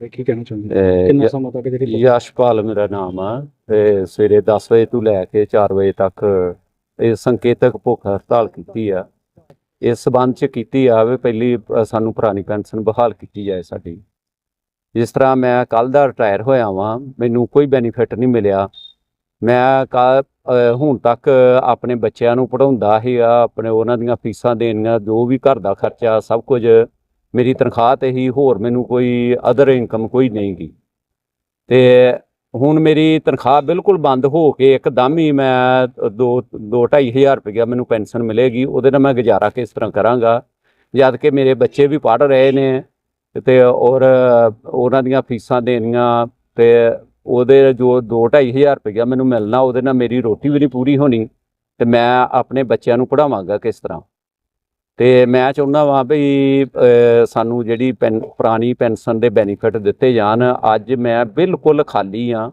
ਕੀ ਕਹਿਣਾ ਚਾਹੁੰਦੇ ਅਹ ਕਿੰਨਾ ਜ- ਸਮਾਂ ਤੱਕ ਜਿਹੜੀ ਯਸ਼ਪਾਲ ਮੇਰਾ ਨਾਮ ਆ ਤੇ ਸਵੇਰੇ 10 ਵਜੇ ਤੋਂ ਲੈ ਕੇ 4 ਵਜੇ ਤੱਕ ਇਹ ਸੰਕੇਤਕ ਭੁੱਖ ਹੜਤਾਲ ਕੀਤੀ ਆ। ਇਸ ਸਬੰਧ ਚ ਕੀਤੀ ਆ ਵੀ ਪਹਿਲੀ ਅ, ਸਾਨੂੰ ਪੁਰਾਣੀ ਪੈਨਸ਼ਨ ਬਹਾਲ ਕੀਤੀ ਜਾਏ ਸਾਡੀ। ਜਿਸ ਤਰ੍ਹਾਂ ਮੈਂ ਕੱਲ ਦਾ ਰਿਟਾਇਰ ਹੋਇਆ ਵਾਂ ਮੈਨੂੰ ਕੋਈ ਬੈਨੀਫਿਟ ਨਹੀਂ ਮਿਲਿਆ। ਮੈਂ ਅ, ਹੁਣ ਤੱਕ ਆਪਣੇ ਬੱਚਿਆਂ ਨੂੰ ਪੜਾਉਂਦਾ ਸੀ ਆ ਆਪਣੇ ਉਹਨਾਂ ਦੀਆਂ ਫੀਸਾਂ ਦੇਣੀਆਂ ਜੋ ਵੀ ਘਰ ਦਾ ਖਰਚਾ ਸਭ ਕੁਝ ਮੇਰੀ ਤਨਖਾਹ ਤੇ ਹੀ ਹੋਰ ਮੈਨੂੰ ਕੋਈ ਅਦਰ ਇਨਕਮ ਕੋਈ ਨਹੀਂ ਗੀ। ਤੇ ਹੁਣ ਮੇਰੀ ਤਨਖਾਹ ਬਿਲਕੁਲ ਬੰਦ ਹੋ ਕੇ ਇੱਕਦਮ ਹੀ ਮੈਂ 2 ਦੋ 2500 ਰੁਪਇਆ ਮੈਨੂੰ ਪੈਨਸ਼ਨ ਮਿਲੇਗੀ, ਉਹਦੇ ਨਾਲ ਮੈਂ ਗੁਜ਼ਾਰਾ ਕਿਸ ਤਰ੍ਹਾਂ ਕਰਾਂਗਾ? ਜਦ ਕਿ ਮੇਰੇ ਬੱਚੇ ਵੀ ਪੜ੍ਹ ਰਹੇ ਨੇ ਤੇ ਔਰ ਉਹਨਾਂ ਦੀਆਂ ਫੀਸਾਂ ਦੇਣੀਆਂ ਤੇ ਉਹਦੇ ਜੋ 2 2500 ਰੁਪਇਆ ਮੈਨੂੰ ਮਿਲਣਾ, ਉਹਦੇ ਨਾਲ ਮੇਰੀ ਰੋਟੀ ਵੀ ਨਹੀਂ ਪੂਰੀ ਹੋਣੀ ਤੇ ਮੈਂ ਆਪਣੇ ਬੱਚਿਆਂ ਨੂੰ ਪੜਾਵਾਂਗਾ ਕਿਸ ਤਰ੍ਹਾਂ? ਤੇ ਮੈਂ ਚਾਹੁੰਦਾ ਵਾਂ ਵੀ ਸਾਨੂੰ ਜਿਹੜੀ ਪੈਨ ਪੁਰਾਣੀ ਪੈਨਸ਼ਨ ਦੇ ਬੈਨੀਫਿਟ ਦਿੱਤੇ ਜਾਣ। ਅੱਜ ਮੈਂ ਬਿਲਕੁਲ ਖਾਲੀ ਆ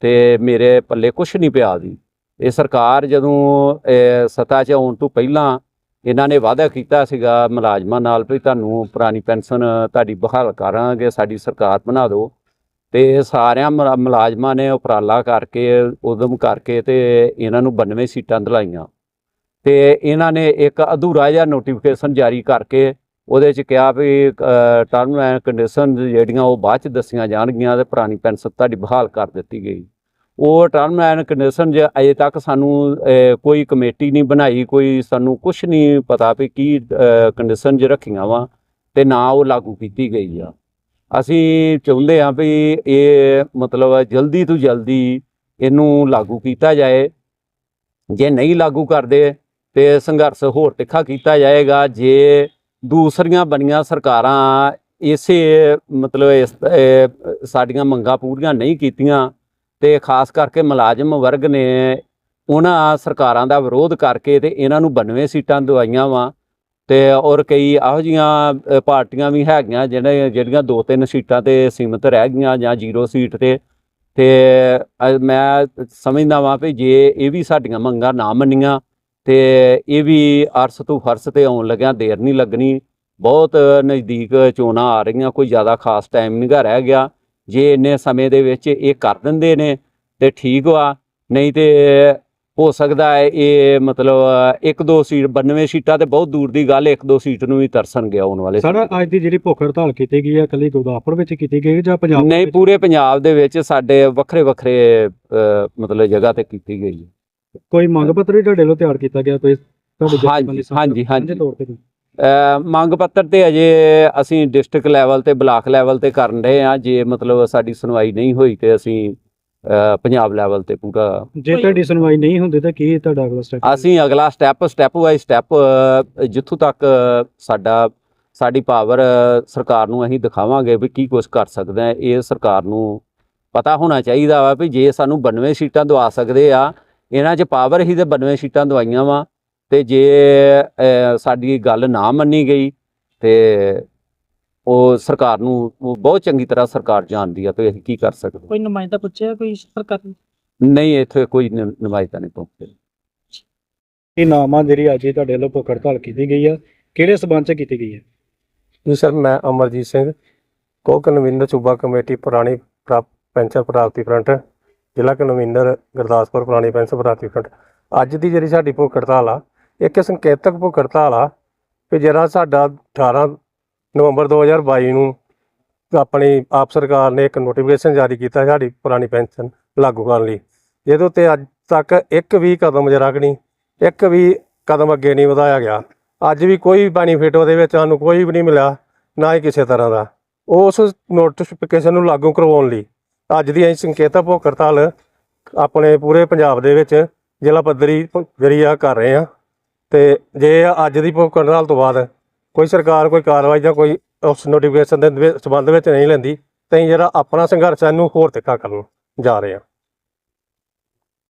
ਤੇ ਮੇਰੇ ਪੱਲੇ ਕੁਝ ਨਹੀਂ ਪਿਆ ਦੀ ਇਹ ਸਰਕਾਰ ਜਦੋਂ ਅਹ, ਸੱਤਾ 'ਚ ਆਉਣ ਤੋਂ ਪਹਿਲਾਂ ਇਹਨਾਂ ਨੇ ਵਾਅਦਾ ਕੀਤਾ ਸੀਗਾ ਮੁਲਾਜ਼ਮਾਂ ਨਾਲ ਵੀ ਤੁਹਾਨੂੰ ਪੁਰਾਣੀ ਪੈਨਸ਼ਨ ਤੁਹਾਡੀ ਬਹਾਲ ਕਰਾਂਗੇ ਸਾਡੀ ਸਰਕਾਰ ਬਣਾ ਦਿਓ। ਤੇ ਸਾਰਿਆਂ ਮੁਲਾ- ਮੁਲਾਜ਼ਮਾਂ ਨੇ ਉਪਰਾਲਾ ਕਰਕੇ ਉਦਮ ਕਰਕੇ ਤੇ ਇਹਨਾਂ ਨੂੰ 92 ਸੀਟਾਂ ਦਿਲਾਈਆਂ। ਤੇ ਇਹਨਾਂ ਨੇ ਇੱਕ ਅਧੂਰਾ ਜਿਹਾ ਨੋਟੀਫਿਕੇਸ਼ਨ ਜਾਰੀ ਕਰਕੇ ਉਹਦੇ ਚ ਕਿਹਾ ਵੀ ਟਰਮ ਐਂਡ ਕੰਡੀਸ਼ਨ ਜਿਹੜੀਆਂ ਉਹ ਬਾਅਦ ਚ ਦੱਸੀਆਂ ਜਾਣਗੀਆਂ ਤੇ ਪੁਰਾਣੀ ਪੈਨਸ਼ਨ ਤੁਹਾਡੀ ਬਹਾਲ ਕਰ ਦਿੱਤੀ ਗਈ। ਉਹ ਟਰਮ ਐਂਡ ਕੰਡੀਸ਼ਨ ਜੇ ਅਜੇ ਤੱਕ ਸਾਨੂੰ ਕੋਈ ਕਮੇਟੀ ਨਹੀਂ ਬਣਾਈ, ਕੋਈ ਸਾਨੂੰ ਕੁਝ ਨਹੀਂ ਪਤਾ ਵੀ ਕੀ ਕੰਡੀਸ਼ਨ ਜ ਰੱਖੀਆਂ ਵਾ ਤੇ ਨਾ ਉਹ ਲਾਗੂ ਕੀਤੀ ਗਈ ਆ। ਅਸੀਂ ਚਾਹੁੰਦੇ ਹਾਂ ਵੀ ਇਹ ਮਤਲਬ ਜਲਦੀ ਤੋਂ ਜਲਦੀ ਇਹਨੂੰ ਲਾਗੂ ਕੀਤਾ ਜਾਏ। ਜੇ ਨਹੀਂ ਲਾਗੂ ਕਰਦੇ ਤੇ ਸੰਘਰਸ਼ ਹੋਰ ਤਿੱਖਾ ਕੀਤਾ ਜਾਏਗਾ। ਜੇ ਦੂਸਰੀਆਂ ਬਣੀਆਂ ਸਰਕਾਰਾਂ ਇਸੇ ਮਤਲਬ ਇਸ ਸਾਡੀਆਂ ਮੰਗਾਂ ਪੂਰੀਆਂ ਨਹੀਂ ਕੀਤੀਆਂ ਤੇ ਖਾਸ ਕਰਕੇ ਮੁਲਾਜ਼ਮ ਵਰਗ ਨੇ ਉਹਨਾਂ ਸਰਕਾਰਾਂ ਦਾ ਵਿਰੋਧ ਕਰਕੇ ਤੇ ਇਹਨਾਂ ਨੂੰ 92 ਸੀਟਾਂ ਦਵਾਈਆਂ ਵਾ ਤੇ ਔਰ ਕਈ ਇਹੋ ਜੀਆਂ ਪਾਰਟੀਆਂ ਵੀ ਹੈਗੀਆਂ ਜਿਹੜੇ, ਜਿਹੜੀਆਂ ਦੋ ਤਿੰਨ ਸੀਟਾਂ ਤੇ ਸੀਮਤ ਰਹਿ ਗਈਆਂ ਜਾਂ ਜ਼ੀਰੋ ਸੀਟ ਤੇ ਤੇ ਮੈਂ ਸਮਝਦਾ ਵਾਂ ਵੀ ਜੇ ਇਹ ਵੀ ਸਾਡੀਆਂ ਮੰਗਾਂ ਨਾ ਮੰਨੀਆਂ ਤੇ ਇਹ ਵੀ ਅਰਸ ਤੋਂ ਫਰਸ ਤੇ ਆਉਣ ਲੱਗਿਆ ਦੇਰ ਨਹੀਂ ਲੱਗਣੀ। ਬਹੁਤ ਨਜ਼ਦੀਕ ਚੋਣਾਂ ਆ ਰਹੀਆਂ ਕੋਈ ਜ਼ਿਆਦਾ ਖਾਸ ਟਾਈਮ ਨਹੀਂ ਰਹਿ ਗਿਆ। ਜੇ ਇੰਨੇ ਸਮੇਂ ਦੇ ਵਿੱਚ ਇਹ ਕਰ ਦਿੰਦੇ ਨੇ ਤੇ ਠੀਕ ਵਾ। ਨਹੀਂ ਤੇ ਹੋ ਸਕਦਾ ਹੈ ਇਹ ਮਤਲਬ ਇੱਕ ਦੋ ਸੀਟ 92 ਸੀਟਾਂ ਤੇ ਬਹੁਤ ਦੂਰ ਦੀ ਗੱਲ ਇੱਕ ਦੋ ਸੀਟ ਨੂੰ ਵੀ ਤਰਸਣਗੇ ਆਉਣ ਵਾਲੇ ਸਾਡਾ ਅੱਜ ਦੀ ਜਿਹੜੀ ਭੁੱਖ ਹੜਤਾਲ ਕੀਤੀ ਗਈ ਹੈ ਕੱਲੀ ਗੁਰਦਾਸਪੁਰ ਵਿੱਚ ਕੀਤੀ ਗਈ ਹੈ ਜਾਂ ਪੰਜਾਬ ਨਹੀਂ? ਪੂਰੇ ਪੰਜਾਬ ਦੇ ਵਿੱਚ ਸਾਡੇ ਵੱਖਰੇ ਵੱਖਰੇ ਮਤਲਬ ਜਗ੍ਹਾ ਤੇ ਕੀਤੀ ਗਈ ਹੈ। ਕੋਈ ਮੰਗ ਪੱਤਰ ਵੀ ਤੁਹਾਡੇ ਵੱਲੋਂ ਤਿਆਰ ਕੀਤਾ ਗਿਆ ਕੋਈ ਤੁਹਾਡੇ ਹਾਂਜੀ, ਜਥੇਬੰਦੀ ਹਾਂਜੀ, ਹਾਂਜੀ। ਤੌਰ ਤੇ ਕੋਈ? ਮੰਗ ਪੱਤਰ ਤੇ ਅਜੇ ਅਸੀਂ ਡਿਸਟ੍ਰਿਕਟ ਲੈਵਲ ਤੇ ਬਲਾਕ ਲੈਵਲ ਤੇ ਕਰਨ ਰਹੇ ਆ ਜੇ ਮਤਲਬ ਸਾਡੀ ਸੁਣਵਾਈ ਨਹੀਂ ਹੋਈ ਤੇ ਅਸੀਂ ਪੰਜਾਬ ਲੈਵਲ ਤੇ ਪੂਰਾ ਜੇ ਤੁਹਾਡੀ ਸੁਣਵਾਈ ਨਹੀਂ ਹੁੰਦੀ ਤਾਂ ਕੀ ਤੁਹਾਡਾ ਅਗਲਾ ਸਟੈਪ ਅਸੀਂ ਅਗਲਾ ਸਟੈਪ ਸਟੈਪ ਬਾਈ ਸਟੈਪ ਜਿੱਥੋਂ ਤੱਕ ਸਾਡਾ ਸਾਡੀ ਪਾਵਰ ਸਰਕਾਰ ਨੂੰ ਅਸੀਂ ਦਿਖਾਵਾਂਗੇ ਵੀ ਕੀ ਕੁਝ ਕਰ ਸਕਦੇ ਆ ਇਹ ਸਰਕਾਰ ਨੂੰ ਪਤਾ ਹੋਣਾ ਚਾਹੀਦਾ ਵਾ ਵੀ ਜੇ ਸਾਨੂੰ 92 ਸੀਟਾਂ ਦਵਾ ਸਕਦੇ ਆ ਇਹਨਾਂ 'ਚ ਪਾਵਰ ਹੀ ਤੇ 92 ਸੀਟਾਂ ਦਵਾਈਆਂ ਵਾ ਤੇ ਜੇ ਸਾਡੀ ਗੱਲ ਨਾ ਮੰਨੀ ਗਈ ਤੇ ਉਹ ਸਰਕਾਰ ਨੂੰ ਉਹ ਬਹੁਤ ਚੰਗੀ ਤਰ੍ਹਾਂ ਸਰਕਾਰ ਜਾਣਦੀ ਆ ਤੇ ਅਸੀਂ ਕੀ ਕਰ ਸਕਦੇ ਕੋਈ ਨੁਮਾਇੰਦਾ ਪੁੱਛਿਆ ਕੋਈ ਸਰਕਾਰ ਨਹੀਂ ਇੱਥੇ ਕੋਈ ਨੁਮਾਇੰਦਾ ਨਹੀਂ ਪਹੁੰਚਿਆ ਇਹ ਨਾਮਾਂ ਜਿਹੜੀ ਅੱਜ ਤੁਹਾਡੇ ਵੱਲੋਂ ਭੁੱਖ ਹੜਤਾਲ ਕੀਤੀ ਗਈ ਹੈ ਕਿਹੜੇ ਸਬੰਧ 'ਚ ਕੀਤੀ ਗਈ ਹੈ ਜੀ ਸਰ ਮੈਂ ਅਮਰਜੀਤ ਸਿੰਘ ਕੋ ਕਨਵੀਨਰ ਸੂਬਾ ਕਮੇਟੀ ਪੁਰਾਣੀ ਪੈਨਸ਼ਨ ਪ੍ਰਾਪਤੀ ਫਰੰਟ। ਜ਼ਿਲ੍ਹਾ ਕਨਵੀਨਰ ਗੁਰਦਾਸਪੁਰ ਪੁਰਾਣੀ ਪੈਨਸ਼ਨ ਪ੍ਰਾਪਤੀ ਅੱਜ ਦੀ ਜਿਹੜੀ ਸਾਡੀ ਭੁੱਖ ਹੜਤਾਲ ਆ, ਇੱਕ ਸੰਕੇਤਕ ਭੁੱਖ ਹੜਤਾਲ ਆ ਕਿ ਜਿਹੜਾ ਸਾਡਾ 18 ਨਵੰਬਰ 2022 ਨੂੰ ਆਪਣੀ, ਆਪ ਸਰਕਾਰ ਨੇ ਇੱਕ ਨੋਟੀਫਿਕੇਸ਼ਨ ਜਾਰੀ ਕੀਤਾ ਸਾਡੀ ਪੁਰਾਣੀ ਪੈਨਸ਼ਨ ਲਾਗੂ ਕਰਨ ਲਈ। ਜਿਹਦੇ ਉੱਤੇ ਅੱਜ ਤੱਕ ਇੱਕ ਵੀ ਕਦਮ ਜਰਾ ਨਹੀਂ, ਇੱਕ ਵੀ ਕਦਮ ਅੱਗੇ ਨਹੀਂ ਵਧਾਇਆ ਗਿਆ। ਅੱਜ ਵੀ ਕੋਈ ਬੈਨੀਫਿਟ ਉਹਦੇ ਵਿੱਚ ਸਾਨੂੰ ਕੋਈ ਵੀ ਨਹੀਂ ਮਿਲਿਆ, ਨਾ ਹੀ ਕਿਸੇ ਤਰ੍ਹਾਂ ਦਾ। ਉਸ ਨੋਟੀਫਿਕੇਸ਼ਨ ਨੂੰ ਲਾਗੂ ਕਰਵਾਉਣ ਲਈ ਅੱਜ ਦੀ ਅਸੀਂ ਸੰਕੇਤਕ ਭੁੱਖ ਹੜਤਾਲ ਆਪਣੇ ਪੂਰੇ ਪੰਜਾਬ ਦੇ ਵਿੱਚ ਜ਼ਿਲ੍ਹਾ ਪੱਧਰੀ ਭ- ਜਿਹੜੀ ਆ ਕਰ ਰਹੇ ਆ। ਤੇ ਜੇ ਅੱਜ ਦੀ ਭੁੱਖ ਹੜਤਾਲ ਤੋਂ ਬਾਅਦ ਕੋਈ ਸਰਕਾਰ ਕੋਈ ਕਾਰਵਾਈ ਜਾਂ ਕੋਈ ਉਸ ਨੋਟੀਫਿਕੇਸ਼ਨ ਦੇ ਸੰਬੰਧ ਵਿੱਚ ਨਹੀਂ ਲੈਂਦੀ, ਤਾਂ ਅਸੀਂ ਜਿਹੜਾ ਆਪਣਾ ਸੰਘਰਸ਼ ਹੈ ਇਹਨੂੰ ਹੋਰ ਤਿੱਖਾ ਕਰਨ ਜਾ ਰਹੇ ਆ।